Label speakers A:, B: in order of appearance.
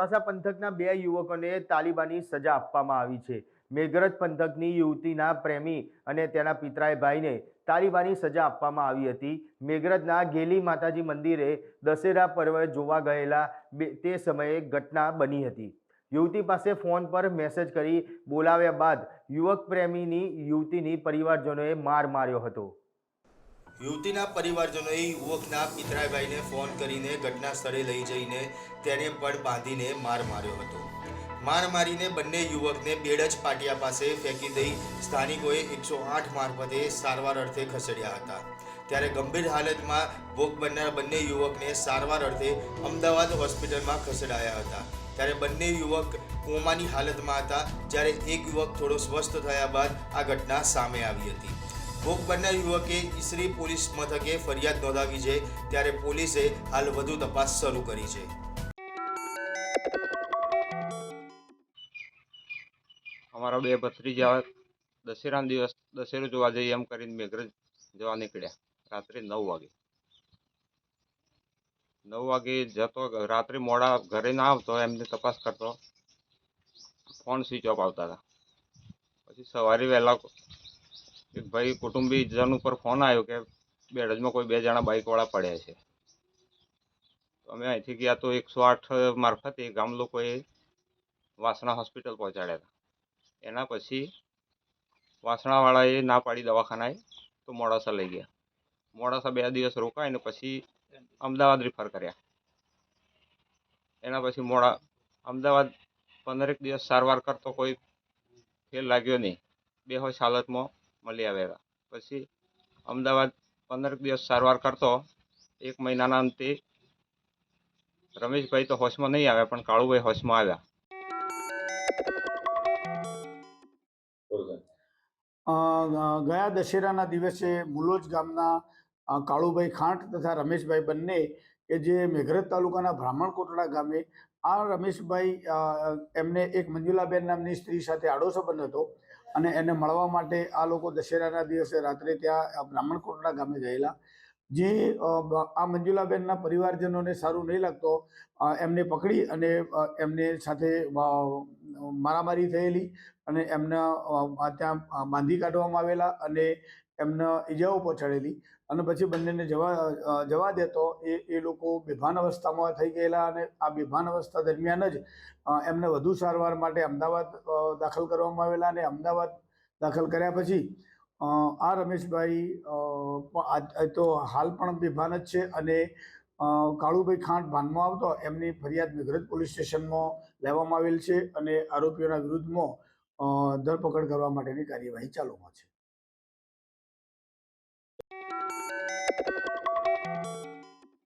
A: મોડાસા પંથકના બે યુવકોને તાલિબાની સજા આપવામાં આવી છે. મેઘરજ પંથકની યુવતીના પ્રેમી અને તેના પિતરાય ભાઈને તાલિબાની સજા આપવામાં આવી હતી. મેઘરજના ગેલી માતાજી મંદિરે દશેરા પર્વ જોવા ગયેલા તે સમયે ઘટના બની હતી. યુવતી પાસે ફોન પર મેસેજ કરી બોલાવ્યા બાદ યુવક પ્રેમીની, યુવતીની પરિવારજનોએ માર માર્યો હતો. યુવતીના પરિવારજનોએ યુવકના પિતરાઈભાઈને ફોન કરીને ઘટના સ્થળે લઈ જઈને તેને પડ બાંધીને માર માર્યો હતો. માર મારીને બંને યુવકને બેડજ પાટિયા પાસે ફેંકી દઈ સ્થાનિકોએ એકસો આઠ મારફતે સારવાર અર્થે ખસેડ્યા હતા. ત્યારે ગંભીર હાલતમાં ભોગ બનનાર બંને યુવકને સારવાર અર્થે અમદાવાદ હોસ્પિટલમાં ખસેડાયા હતા. ત્યારે બંને યુવક કોમાની હાલતમાં હતા, જ્યારે એક યુવક થોડો સ્વસ્થ થયા બાદ આ ઘટના સામે આવી હતી. ભોગ બનનાર યુવકે ઈસરી પોલીસ મથકે ફરિયાદ નોંધાવી છે, ત્યારે પોલીસે હાલ વધુ તપાસ શરૂ કરી છે.
B: અમારા બે ભત્રીજા દશેરાના દિવસ દશેરો જોવા જઈએ એમ કરીને મેઘરજ જવા નીકળ્યા. રાત્રે નવ વાગે. નવ વાગે જતો રાત્રે મોડા ઘરે ના આવતો, એમને તપાસ કરતો. ફોન સ્વિચ ઓફ આવતા હતા. પછી સવારે વહેલા એક ભાઈ કુટુંબીજન ઉપર ફોન આવ્યો કે બેડજમાં કોઈ બે જણા બાઇકવાળા પડ્યા છે. અમે અહીંથી ગયા તો એકસો આઠ મારફતે ગામ લોકોએ વાસણા હોસ્પિટલ પહોંચાડ્યા હતા. એના પછી વાસણાવાળાએ ના પાડી દવાખાનાએ તો મોડાસા લઈ ગયા. મોડાસા બે દિવસ રોકાઈને પછી અમદાવાદ રિફર કર્યા. એના પછી મોડા અમદાવાદ પંદરેક દિવસ સારવાર કરતો કોઈ ફેલ લાગ્યો નહીં. બેહોશ હાલતમાં મળી આવ્યા પછી અમદાવાદ પંદર દિવસ સારવાર કરતો. એક મહિનાના અંતે રમેશભાઈ તો હોશમાં નહીં આવ્યા, પણ કાળુભાઈ હોશમાં આવ્યા.
C: ગયા દશેરાના દિવસે મુલોજ ગામના કાળુભાઈ ખાંટ તથા રમેશભાઈ બંને કે જે મેઘરજ તાલુકાના બ્રાહ્મણ કોટડા ગામે, આ રમેશભાઈ એમને એક મંજુલાબેન નામની સ્ત્રી સાથે આડો સંબંધ હતો. અને એને મળવા માટે આ લોકો દશેરાના દિવસે રાત્રે ત્યાં અ, બ્રાહ્મણકોટડા ગામે ગયેલા. જે આ મંજુલાબેનના પરિવારજનોને સારું નહીં લાગતો એમને પકડી અને એમને સાથે મારામારી થયેલી અને એમના ત્યાં બાંધી કાઢવામાં આવેલા અને એમને ઈજાઓ પહોંચાડેલી અને પછી બંનેને જવા જવા દેતો. એ એ લોકો બેભાન અવસ્થામાં થઈ ગયેલા અને આ બેભાન અવસ્થા દરમિયાન જ એમને વધુ સારવાર માટે અમદાવાદ દાખલ કરવામાં આવેલા અને અમદાવાદ દાખલ કર્યા પછી આ રમેશભાઈ તો હાલ પણ બેભાન જ છે અને કાળુભાઈ ખાંટ ભાનમાં આવતો. એમની ફરિયાદ મેઘરજ પોલીસ સ્ટેશનમાં લેવામાં આવેલ છે અને આરોપીઓના વિરુદ્ધમાં ધરપકડ કરવા માટેની કાર્યવાહી ચાલુમાં છે. Thank you.